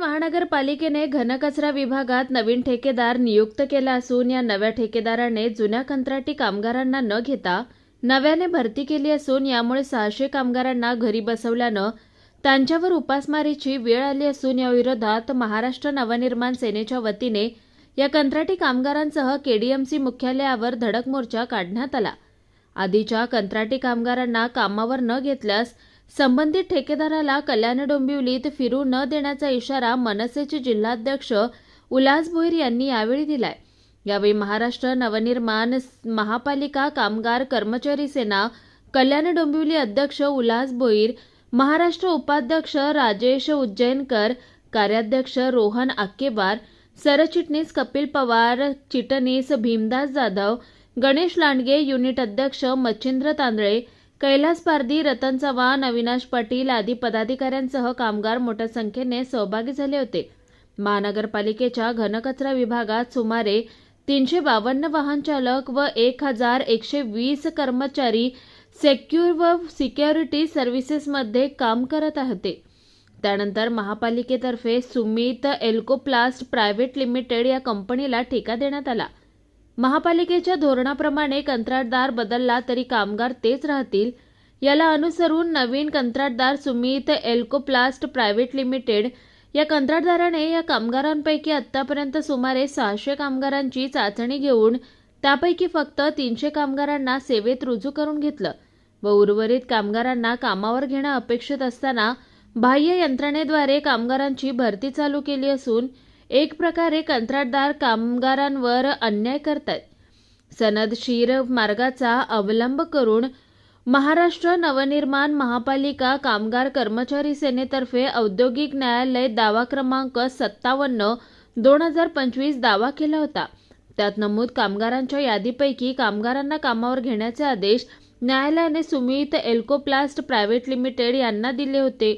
महानगरपालिकेने घनकचरा विभागात नवीन ठेकेदार नियुक्त केला असून या नव्या ठेकेदाराने जुन्या कंत्राटी कामगारांना न घेता नव्याने भरती केली असून यामुळे सहाशे कामगारांना घरी बसवल्यानं त्यांच्यावर उपासमारीची वेळ आली असून याविरोधात महाराष्ट्र नवनिर्माण सेनेच्या वतीने या कंत्राटी कामगारांसह केडीएमसी मुख्यालयावर धडक मोर्चा काढण्यात आला. आधीच्या कंत्राटी कामगारांना कामावर न घेतल्यास संबंधित ठेकेदाराला कल्याण डोंबिवलीत फिरू न देण्याचा इशारा मनसेचे जिल्हाध्यक्ष उल्हास भोईर यांनी यावेळी दिलाय. यावेळी महाराष्ट्र नवनिर्माण महापालिका कामगार कर्मचारी सेना कल्याण डोंबिवली अध्यक्ष उल्हास भोईर महाराष्ट्र उपाध्यक्ष राजेश उज्जैनकर कार्याध्यक्ष रोहन आक्केबार सरचिटणीस कपिल पवार चिटणीस भीमदास जाधव गणेश लांडगे युनिट अध्यक्ष मच्छिंद्र तांदळे कैलास पारधी रतन चव्हाण अविनाश पाटील आदी पदाधिकाऱ्यांसह कामगार मोठ्या संख्येने सहभागी झाले होते. महानगरपालिकेच्या घनकचरा विभागात सुमारे तीनशे बावन्न वाहन चालक व एक हजार एकशे वीस कर्मचारी सेक्युर व सिक्युरिटी सर्व्हिसेसमध्ये काम करत होते. त्यानंतर महापालिकेतर्फे सुमित एल्कोप्लास्ट प्रायव्हेट लिमिटेड या कंपनीला ठेका देण्यात आला. महापालिकेच्या धोरणाप्रमाणे कंत्राटदार बदलला तरी कामगार तेच राहतील. याला अनुसरून नवीन कंत्राटदार सुमित एल्कोप्लास्ट प्रायव्हेट लिमिटेड या कंत्राटदाराने या कामगारांपैकी आतापर्यंत सुमारे सहाशे कामगारांची चाचणी घेऊन त्यापैकी फक्त तीनशे कामगारांना सेवेत रुजू करून घेतलं व उर्वरित कामगारांना कामावर घेणं अपेक्षित असताना बाह्य यंत्रणेद्वारे कामगारांची भरती चालू केली असून एक प्रकारे कंत्राटदार कामगारांवर अन्याय करतायत. सनदशीर मार्गाचा अवलंब करून महाराष्ट्र नवनिर्माण महापालिका कामगार कर्मचारी सेनेतर्फे औद्योगिक न्यायालय दावा क्रमांक सत्तावन्न दोन हजार पंचवीस दावा केला होता. त्यात नमूद कामगारांच्या यादीपैकी कामगारांना कामावर घेण्याचे आदेश न्यायालयाने सुमित एल्कोप्लास्ट प्रायव्हेट लिमिटेड यांना दिले होते.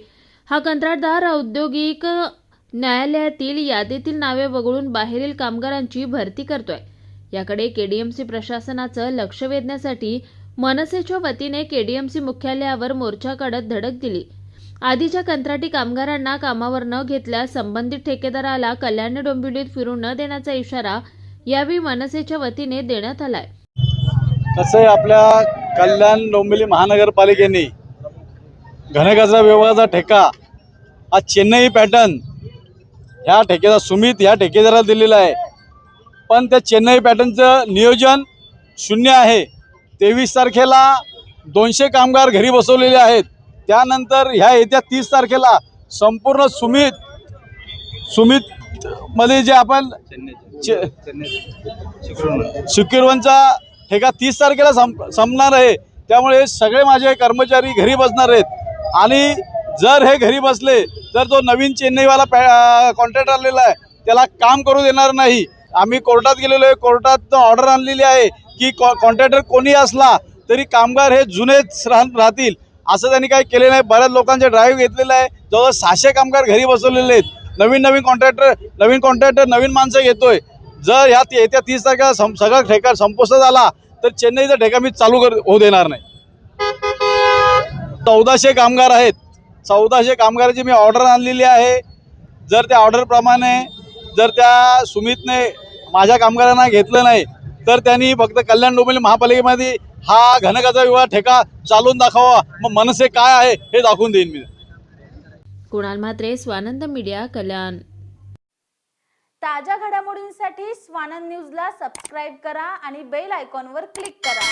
हा कंत्राटदार औद्योगिक न्यायालयातील यादीतील नावे वगळून बाहेरील कामगारांची भरती करतोय. याकडे केडीएमसी प्रशासनाचं लक्ष वेधण्यासाठी मनसेच्या वतीने केडीएमसी मुख्यालयावर मोर्चा काढत धडक दिली. आधीच्या कंत्राटी कामगारांना कामावर न घेतल्यास संबंधित ठेकेदाराला कल्याण डोंबिवलीत फिरू न देण्याचा इशारा यावेळी मनसेच्या वतीने देण्यात आलाय. कसं आहे आपल्या कल्याण डोंबिवली महानगरपालिकेने घनकचरा विभागाचा ठेका हा चेन्नई पॅटर्न ह्या ठेकेदार सुमित ह्या ठेकेदाराला दिलेला आहे. पण त्या चेन्नई पॅटर्नचं नियोजन शून्य आहे. तेवीस तारखेला दोनशे कामगार घरी बसवलेले आहेत. त्यानंतर ह्या येत्या तीस तारखेला संपूर्ण सुमित सुमित मध्ये जे आपण चे- ठेका तीस तारखेला संप संपणार आहे. त्यामुळे सगळे माझे कर्मचारी घरी बसणार आहेत. आणि जर हे घरी बसले जर तो नवीन चेन्नईवाला पॅ कॉन्ट्रॅक्ट आलेला आहे त्याला काम करू देणार नाही. आम्ही कोर्टात गेलेलो आहे कोर्टात ऑर्डर आणलेली आहे की कॉ कॉन्ट्रॅक्टर कोणी असला तरी कामगार हे जुनेच राह राहतील. असं त्यांनी काही केले नाही. बऱ्याच लोकांचे ड्राईव्ह घेतलेलं आहे. जवळजवळ सहाशे कामगार घरी बसवलेले आहेत. नवीन नवीन कॉन्ट्रॅक्टर नवीन कॉन्ट्रॅक्टर नवीन माणसं घेतोय जर ह्या येत्या तीस तारखेला सं सगळा ठेका संपुष्ट झाला तर चेन्नईचा ठेका मी चालू कर होऊ देणार नाही. चौदाशे कामगार आहेत. चौदाशे कामगाराची मी ऑर्डर आणलेली आहे. जर त्या ऑर्डरप्रमाणे जर त्या सुमितने माझ्या कामगारांना घेतलं नाही तर त्यांनी फक्त कल्याण डोंबिवली महापालिकेमध्ये हा घनकचरा विभाग ठेका चालून दाखवा. मग मनसे काय आहे हे दाखवून देईन मी. कुणाल म्हात्रे स्वानंद मीडिया कल्याण. ताज्या घडामोडींसाठी स्वानंद न्यूजला सबस्क्राईब करा आणि बेल आयकॉनवर क्लिक करा.